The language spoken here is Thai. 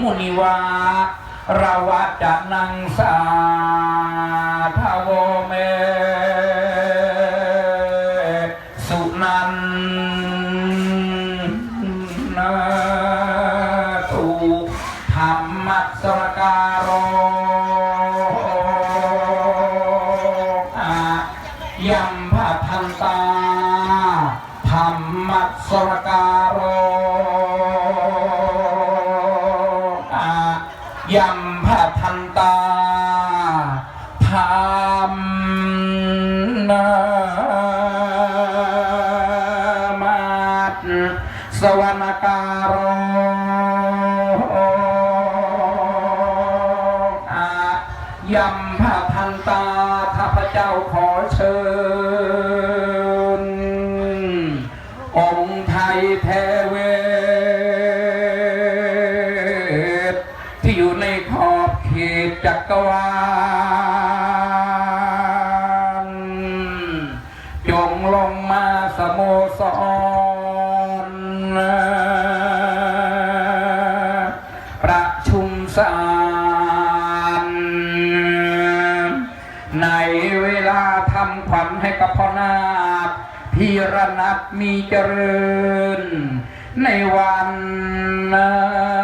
มุนิวาระวะจนังสาทาโวเม สุนันนาตุธรรมัสรการโอยัมพพันตาธรรมัสสรการโยัมพพันตาธรรมนามาตสวรรการโรอายัมพพันตาข้าพเจ้าขอเชิญองค์ จักรวาลจงลงมาสโมสรประชุมสารในเวลาทำขวัญให้กับพ่อนาคพีรนัทมีเจริญในวันนี้เ